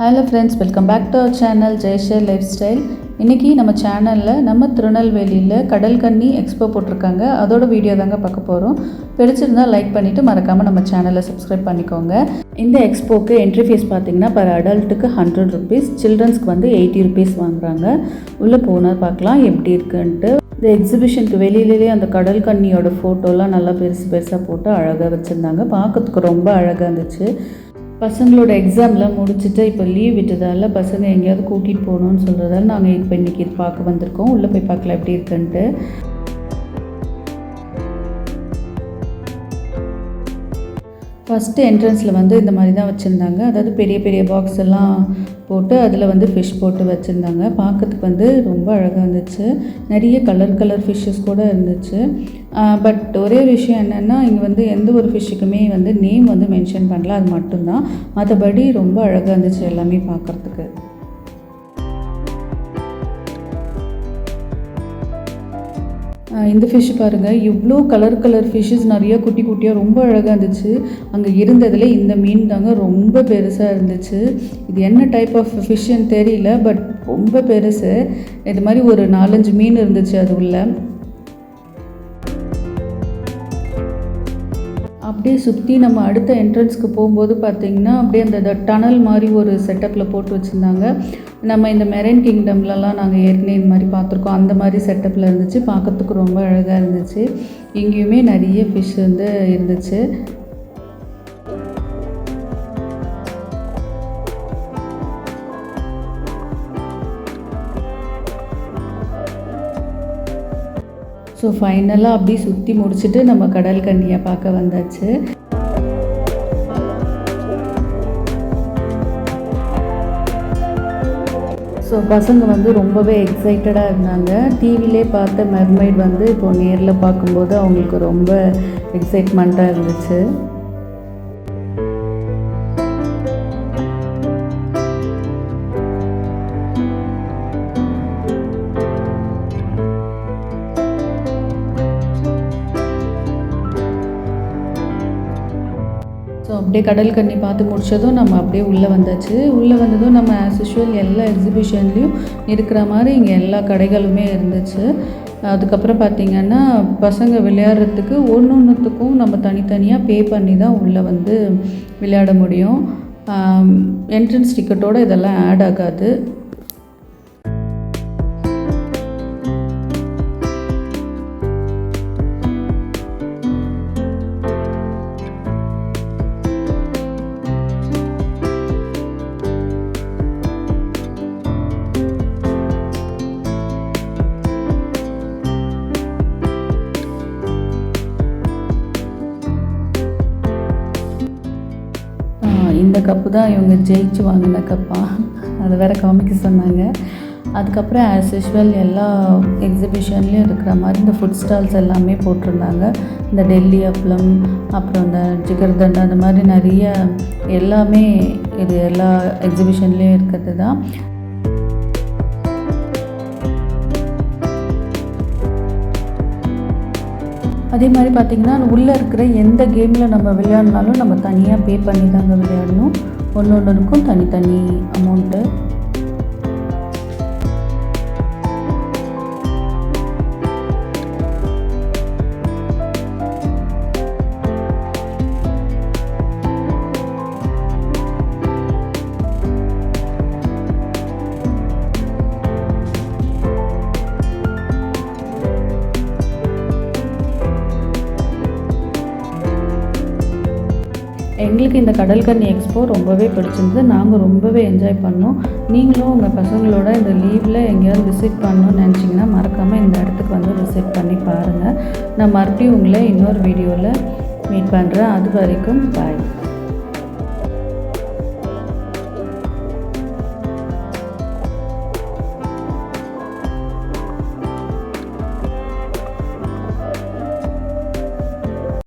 Hello friends welcome back to our channel Jayashar lifestyle இன்றைக்கி நம்ம சேனலில் நம்ம திருநெல்வேலியில் கடல் கன்னி எக்ஸ்போ போட்டிருக்காங்க. அதோட வீடியோ தாங்க பார்க்க போகிறோம் பிடிச்சிருந்தால் லைக் பண்ணிவிட்டு மறக்காமல் நம்ம சேனலை சப்ஸ்கிரைப் பண்ணிக்கோங்க. இந்த எக்ஸ்போக்கு என்ட்ரி ஃபீஸ் பார்த்தீங்கன்னா பர் அடல்ட்டுக்கு ஹண்ட்ரட் ருபீஸ் சில்ட்ரன்ஸ்க்கு வந்து எயிட்டி ருபீஸ் வாங்குறாங்க. உள்ளே போனால் பார்க்கலாம் எப்படி இருக்குன்ட்டு. இந்த எக்ஸிபிஷனுக்கு வெளியிலேயே அந்த கடல் கண்ணியோட ஃபோட்டோலாம் நல்லா பெருசு பெருசாக போட்டு அழகாக வச்சுருந்தாங்க. பார்க்கறதுக்கு ரொம்ப அழகாக இருந்துச்சு. பசங்களோட எக்ஸாம்லாம் முடிச்சுட்டு இப்போ லீவ் விட்டதால பசங்க எங்கேயாவது கூட்டிகிட்டு போகணுன்னு சொல்கிறதால நாங்கள் இப்போ இன்றைக்கி பார்க்க வந்திருக்கோம். உள்ளே போய் பார்க்கலாம் எப்படி இருக்குன்ட்டு. ஃபஸ்ட்டு என்ட்ரன்ஸில் வந்து இந்த மாதிரி தான் வச்சுருந்தாங்க. அதாவது பெரிய பெரிய பாக்ஸ் எல்லாம் போட்டு அதில் வந்து ஃபிஷ் போட்டு வச்சுருந்தாங்க. பார்க்கறதுக்கு வந்து ரொம்ப அழகாக இருந்துச்சு. நிறைய கலர் கலர் ஃபிஷ்ஷஸ் கூட இருந்துச்சு. பட் ஒரே விஷயம் என்னென்னா இங்கே வந்து எந்த ஒரு ஃபிஷ்ஷுக்குமே வந்து நேம் வந்து மென்ஷன் பண்ணல. அது மட்டும்தான். மற்றபடி ரொம்ப அழகாக இருந்துச்சு எல்லாமே பார்க்குறதுக்கு. இந்த ஃபிஷ் பாருங்கள் இவ்வளோ கலர் கலர் ஃபிஷ்ஷஸ் நிறைய குட்டி குட்டியாக ரொம்ப அழகாக இருந்துச்சு. அங்கே இருந்ததில் இந்த மீன் தாங்க ரொம்ப பெருசாக இருந்துச்சு. இது என்ன டைப் ஆஃப் ஃபிஷ்ஷுன்னு தெரியல பட் ரொம்ப பெருசு. இது மாதிரி ஒரு நாலஞ்சு மீன் இருந்துச்சு அது உள்ள அப்படியே சுற்றி நம்ம அடுத்த என்ட்ரன்ஸ்க்கு போகும்போது பார்த்திங்கன்னா அப்படியே அந்த டனல் மாதிரி ஒரு செட்டப்பில் போட்டு வச்சுருந்தாங்க. நம்ம இந்த மெரைன் கிங்டம்லலாம் நாங்கள் ஏற்கனவே இந்த மாதிரி பார்த்துருக்கோம். அந்த மாதிரி செட்டப்பில் இருந்துச்சு. பார்க்கறதுக்கு ரொம்ப அழகாக இருந்துச்சு. இங்கேயுமே நிறைய ஃபிஷ் வந்து இருந்துச்சு. ஸோ ஃபைனலாக அப்படியே சுற்றி முடிச்சுட்டு நம்ம கடல் கண்ணியை பார்க்க வந்தாச்சு. ஸோ பசங்க வந்து ரொம்பவே எக்ஸைட்டடாக இருந்தாங்க. டிவிலே பார்த்த மெர்மைட் வந்து இப்போ நேரில் பார்க்கும்போது அவங்களுக்கு ரொம்ப எக்ஸைட்மெண்ட்டாக இருந்துச்சு. அப்படியே கடல் கண்ணி பார்த்து முடிச்சதும் நம்ம அப்படியே உள்ளே வந்தாச்சு. உள்ளே வந்ததும் நம்ம ஆஸ் யூஷுவல் எல்லா எக்ஸிபிஷன்லேயும் இருக்கிற மாதிரி இங்கே எல்லா கடைகளுமே இருந்துச்சு. அதுக்கப்புறம் பார்த்திங்கன்னா பசங்க விளையாடுறதுக்கு ஒன்று ஒன்றுத்துக்கும் நம்ம தனித்தனியாக பே பண்ணி தான் உள்ளே வந்து விளையாட முடியும். என்ட்ரன்ஸ் டிக்கெட்டோடு இதெல்லாம் ஆட் ஆகாது. இந்த கப்பு தான் இவங்க ஜெயிச்சு வாங்கின கப்பா அதை வேறு காமிக்க சொன்னாங்க. அதுக்கப்புறம் ஆஸ் யூஷுவல் எல்லா எக்ஸிபிஷன்லேயும் இருக்கிற மாதிரி இந்த ஃபுட் ஸ்டால்ஸ் எல்லாமே போட்டிருந்தாங்க. இந்த டெல்லி அப்பளம் அப்புறம் இந்த ஜிகர்தண்டா அந்த மாதிரி நிறைய எல்லாமே இது எல்லா எக்ஸிபிஷன்லேயும் இருக்கிறது தான். அதே மாதிரி பார்த்திங்கன்னா உள்ளே இருக்கிற எந்த கேமில் நம்ம விளையாடினாலும் நம்ம தனியாக பே பண்ணி தாங்க விளையாடணும். ஒன்று ஒன்றுக்கும் தனித்தனி அமௌண்ட்டு எங்களுக்கு இந்த கடல்கன்னி எக்ஸ்போ ரொம்பவே பிடிச்சிருந்தது. நாங்கள் ரொம்பவே என்ஜாய் பண்ணோம். நீங்களும் உங்கள் பசங்களோட இந்த லீவில் எங்கேயாவது விசிட் பண்ணணும்னு நினச்சிங்கன்னா மறக்காமல் இந்த இடத்துக்கு வந்து விசிட் பண்ணி பாருங்கள் நான் மறுபடியும் உங்களை இன்னொரு வீடியோவில் மீட் பண்ணுறேன் அது வரைக்கும் பாய்